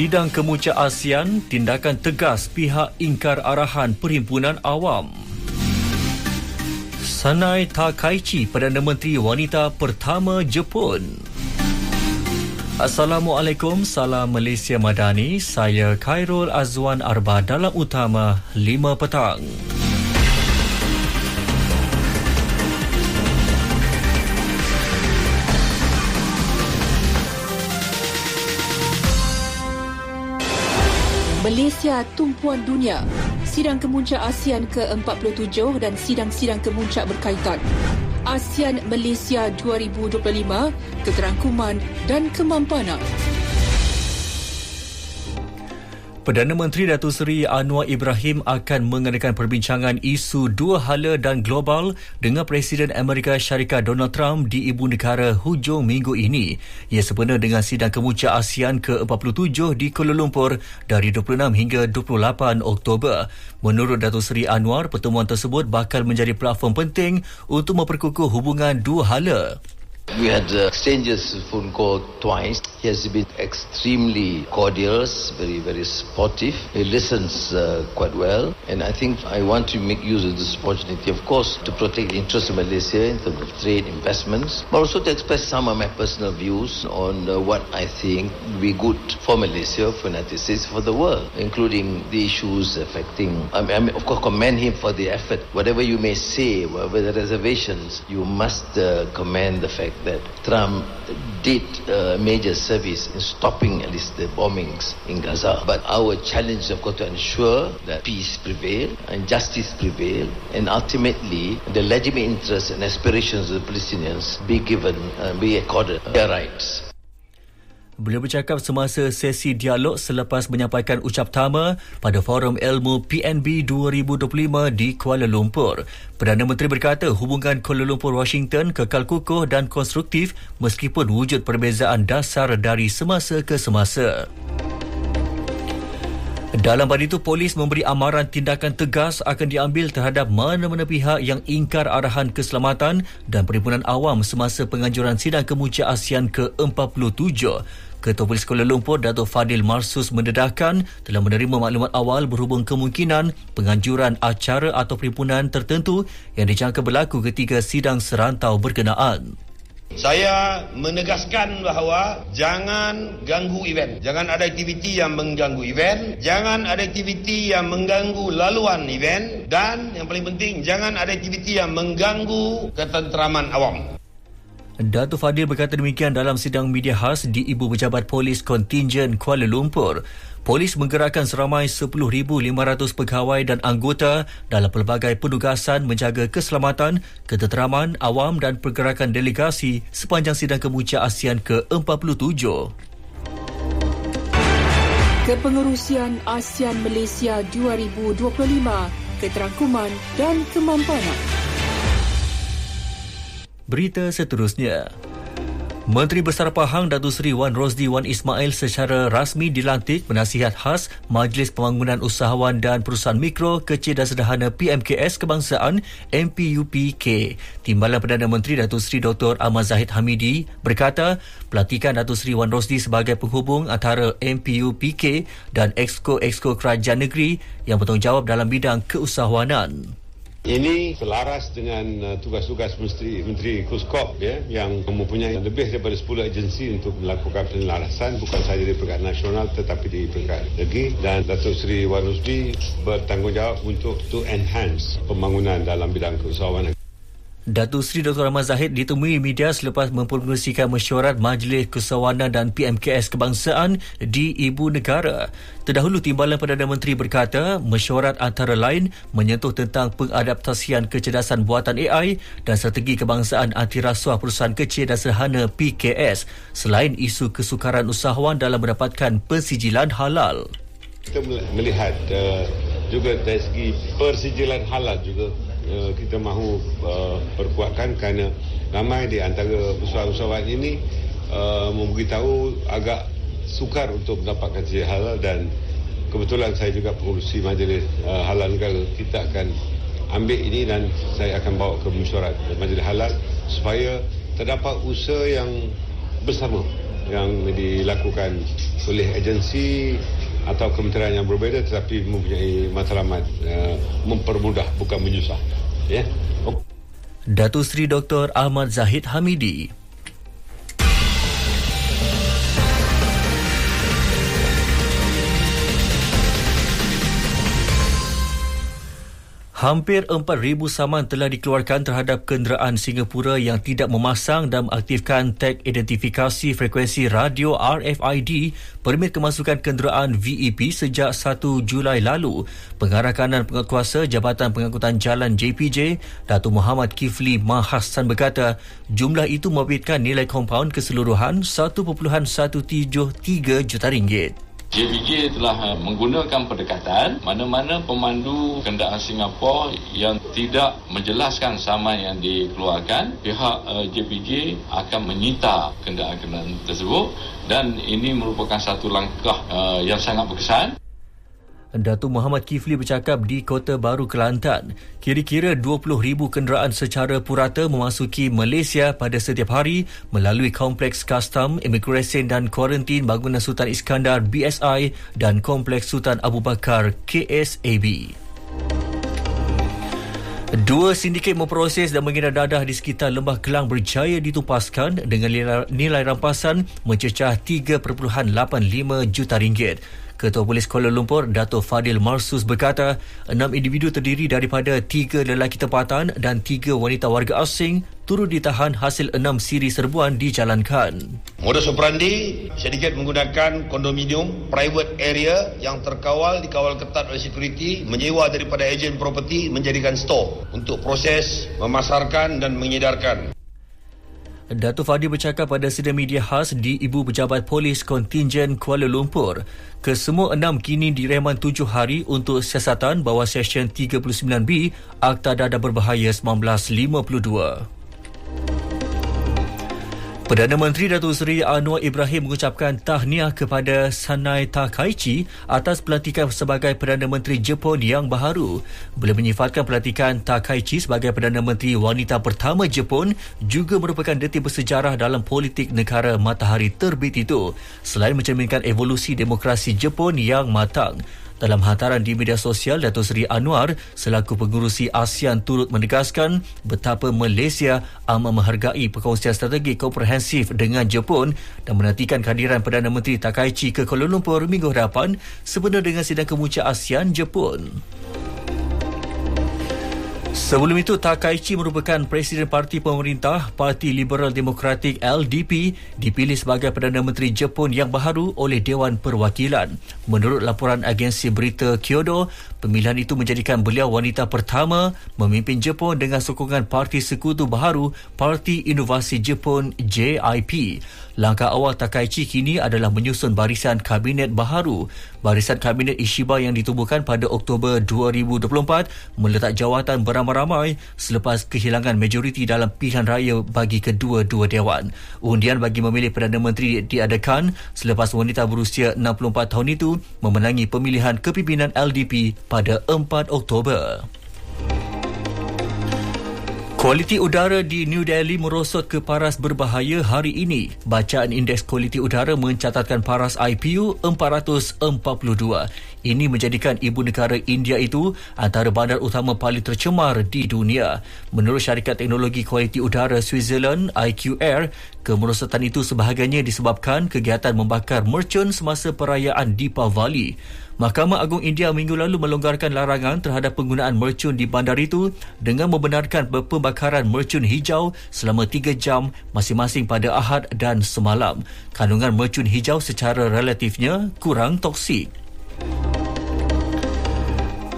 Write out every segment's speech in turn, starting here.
Sidang Kemuncak ASEAN tindakan tegas pihak ingkar arahan Perhimpunan Awam. Sanai Takaichi Perdana Menteri Wanita pertama Jepun. Assalamualaikum, salam Malaysia Madani. Saya Khairul Azwan Arba dalam utama 5 petang. Malaysia tumpuan dunia. Sidang kemuncak ASEAN ke-47 dan sidang-sidang kemuncak berkaitan. ASEAN Malaysia 2025, keterangkuman dan kemampanan. Perdana Menteri Datuk Seri Anwar Ibrahim akan mengadakan perbincangan isu dua hala dan global dengan Presiden Amerika Syarikat Donald Trump di Ibu Negara hujung minggu ini. Ia sempena dengan sidang kemuncak ASEAN ke-47 di Kuala Lumpur dari 26 hingga 28 Oktober. Menurut Datuk Seri Anwar, pertemuan tersebut bakal menjadi platform penting untuk memperkukuh hubungan dua hala. We had exchanges phone call twice. He has been extremely cordial, very, very supportive. He listens uh, quite well. And I think I want to make use of this opportunity, of course, to protect the interests of Malaysia in terms of trade, investments, but also to express some of my personal views on uh, what I think will be good for Malaysia, for United States, for the world, including the issues affecting, I mean, I mean, of course, commend him for the effort. Whatever you may say, whatever the reservations, you must uh, commend the fact that Trump did a major service in stopping at least the bombings in Gaza. But our challenge, is, of course, to ensure that peace prevail and justice prevail, and ultimately the legitimate interests and aspirations of the Palestinians be given, uh, be accorded their rights. Beliau bercakap semasa sesi dialog selepas menyampaikan ucap tama pada Forum Ilmu PNB 2025 di Kuala Lumpur. Perdana Menteri berkata hubungan Kuala Lumpur-Washington kekal kukuh dan konstruktif meskipun wujud perbezaan dasar dari semasa ke semasa. Dalam pada itu, polis memberi amaran tindakan tegas akan diambil terhadap mana-mana pihak yang ingkar arahan keselamatan dan perhimpunan awam semasa penganjuran sidang kemuncak ASEAN ke-47. Ketua Polis Kuala Lumpur, Datuk Fadil Marsus mendedahkan telah menerima maklumat awal berhubung kemungkinan penganjuran acara atau perhimpunan tertentu yang dijangka berlaku ketika sidang serantau berkenaan. Saya menegaskan bahawa jangan ganggu event. Jangan ada aktiviti yang mengganggu event. Jangan ada aktiviti yang mengganggu laluan event. Dan yang paling penting, jangan ada aktiviti yang mengganggu ketenteraman awam. Datuk Fadil berkata demikian dalam sidang media khas di Ibu Pejabat Polis Kontingen Kuala Lumpur. Polis menggerakkan seramai 10,500 pegawai dan anggota dalam pelbagai penugasan menjaga keselamatan, ketenteraman awam dan pergerakan delegasi sepanjang sidang kemuncak ASEAN ke-47. Kepengerusian ASEAN Malaysia 2025, keterangkuman dan kemampanan. Berita seterusnya. Menteri Besar Pahang Datuk Seri Wan Rosdi Wan Ismail secara rasmi dilantik penasihat khas Majlis Pembangunan Usahawan dan Perusahaan Mikro Kecil dan Sederhana PMKS Kebangsaan MPUPK. Timbalan Perdana Menteri Datuk Seri Dr. Ahmad Zahid Hamidi berkata pelantikan Datuk Seri Wan Rosdi sebagai penghubung antara MPUPK dan Exco-Exco Kerajaan Negeri yang bertanggungjawab dalam bidang keusahawanan. Ini selaras dengan uh, tugas-tugas Menteri, Menteri Kuskop ya, yang mempunyai lebih daripada 10 agensi untuk melakukan penelarasan bukan sahaja di peringkat nasional tetapi di peringkat negeri dan Datuk Seri Wan Rusdi bertanggungjawab untuk to enhance pembangunan dalam bidang keusahawanan. Datuk Seri Dr. Ahmad Zahid ditemui media selepas mempromosikan mesyuarat Majlis Kesawanan dan PMKS Kebangsaan di Ibu Negara. Terdahulu Timbalan Perdana Menteri berkata mesyuarat antara lain menyentuh tentang pengadaptasian kecerdasan buatan AI dan strategi kebangsaan anti rasuah perusahaan kecil dan sederhana PKS selain isu kesukaran usahawan dalam mendapatkan pensijilan halal. Kita melihat uh, juga dari segi persijilan halal juga uh, kita mahu uh, perkuatkan kerana ramai di antara usahawan-usahawan ini uh, memberitahu agak sukar untuk mendapatkan sijil halal dan kebetulan saya juga pengurusi majlis uh, halal negara. Kita akan ambil ini dan saya akan bawa ke mesyuarat majlis halal supaya terdapat usaha yang bersama yang dilakukan oleh agensi atau kementerian yang berbeza tetapi mempunyai matlamat uh, mempermudah bukan menyusah ya? Datuk Seri Dr. Ahmad Zahid Hamidi Hampir 4,000 saman telah dikeluarkan terhadap kenderaan Singapura yang tidak memasang dan mengaktifkan tag identifikasi frekuensi radio RFID permit kemasukan kenderaan VEP sejak 1 Julai lalu. Pengarah kanan penguatkuasa Jabatan Pengangkutan Jalan JPJ, Datuk Muhammad Kifli Mahassan berkata, jumlah itu membabitkan nilai kompaun keseluruhan 1.173 juta ringgit. JPJ telah uh, menggunakan pendekatan mana-mana pemandu kenderaan Singapura yang tidak menjelaskan saman yang dikeluarkan, pihak uh, JPJ akan menyita kenderaan-kenderaan tersebut dan ini merupakan satu langkah uh, yang sangat berkesan. Datuk Muhammad Kifli bercakap di Kota Baru Kelantan. Kira-kira 20,000 kenderaan secara purata memasuki Malaysia pada setiap hari melalui Kompleks Custom, Immigration dan Kuarantin Bangunan Sultan Iskandar BSI dan Kompleks Sultan Abu Bakar KSAB. Dua sindiket memproses dan mengira dadah di sekitar Lembah Kelang berjaya ditumpaskan dengan nilai rampasan mencecah 3.85 juta ringgit. Ketua Polis Kuala Lumpur, Dato' Fadil Marsus berkata, enam individu terdiri daripada tiga lelaki tempatan dan tiga wanita warga asing turut ditahan hasil enam siri serbuan dijalankan. Modus operandi sedikit menggunakan kondominium private area yang terkawal dikawal ketat oleh security menyewa daripada ejen property menjadikan store untuk proses memasarkan dan mengedarkan Datuk Fadil bercakap pada sidang media khas di Ibu Pejabat Polis Kontingen Kuala Lumpur. Kesemua enam kini direman tujuh hari untuk siasatan bawah Seksyen 39B Akta Dadah Berbahaya 1952. Perdana Menteri Datuk Seri Anwar Ibrahim mengucapkan tahniah kepada Sanai Takaichi atas pelantikan sebagai Perdana Menteri Jepun yang baharu. Beliau menyifatkan pelantikan Takaichi sebagai Perdana Menteri wanita pertama Jepun juga merupakan detik bersejarah dalam politik negara matahari terbit itu selain mencerminkan evolusi demokrasi Jepun yang matang. Dalam hantaran di media sosial, Datuk Seri Anwar selaku pengurusi ASEAN turut menegaskan betapa Malaysia amat menghargai perkongsian strategi komprehensif dengan Jepun dan menantikan kehadiran Perdana Menteri Takaichi ke Kuala Lumpur minggu hadapan sebenar dengan sidang kemuncak ASEAN Jepun. Sebelum itu, Takaichi merupakan Presiden Parti Pemerintah Parti Liberal Demokratik LDP dipilih sebagai Perdana Menteri Jepun yang baharu oleh Dewan Perwakilan. Menurut laporan agensi berita Kyodo, pemilihan itu menjadikan beliau wanita pertama memimpin Jepun dengan sokongan Parti Sekutu Baharu Parti Inovasi Jepun JIP. Langkah awal Takaichi kini adalah menyusun barisan kabinet baharu. Barisan kabinet Ishiba yang ditubuhkan pada Oktober 2024 meletak jawatan beramai-ramai selepas kehilangan majoriti dalam pilihan raya bagi kedua-dua dewan. Undian bagi memilih Perdana Menteri diadakan selepas wanita berusia 64 tahun itu memenangi pemilihan kepimpinan LDP pada 4 Oktober. Kualiti udara di New Delhi merosot ke paras berbahaya hari ini. Bacaan indeks kualiti udara mencatatkan paras IPU 442. Ini menjadikan ibu negara India itu antara bandar utama paling tercemar di dunia. Menurut syarikat teknologi kualiti udara Switzerland IQ Air, kemerosotan itu sebahagiannya disebabkan kegiatan membakar mercun semasa perayaan Deepavali. Mahkamah Agung India minggu lalu melonggarkan larangan terhadap penggunaan mercun di bandar itu dengan membenarkan pembakaran mercun hijau selama 3 jam masing-masing pada Ahad dan semalam. Kandungan mercun hijau secara relatifnya kurang toksik.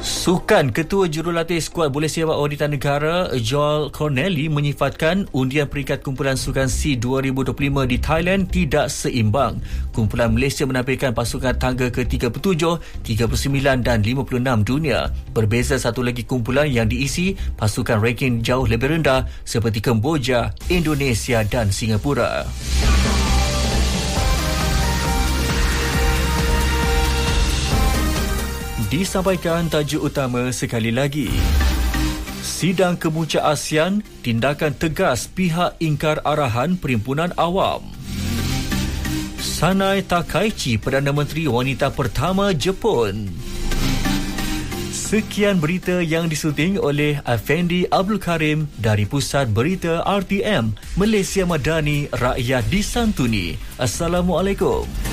Sukan Ketua Jurulatih Skuad Bola Sepak Wanita Negara Joel Corneli menyifatkan undian peringkat kumpulan Sukan C 2025 di Thailand tidak seimbang. Kumpulan Malaysia menampilkan pasukan tangga ke-37, 39 dan 56 dunia. Berbeza satu lagi kumpulan yang diisi pasukan ranking jauh lebih rendah seperti Kemboja, Indonesia dan Singapura. Disampaikan tajuk utama sekali lagi. Sidang Kemuncak ASEAN, tindakan tegas pihak ingkar arahan Perhimpunan Awam. Sanai Takaichi, Perdana Menteri Wanita pertama Jepun. Sekian berita yang disunting oleh Effendi Abdul Karim dari Pusat Berita RTM, Malaysia Madani, Rakyat Disantuni. Assalamualaikum.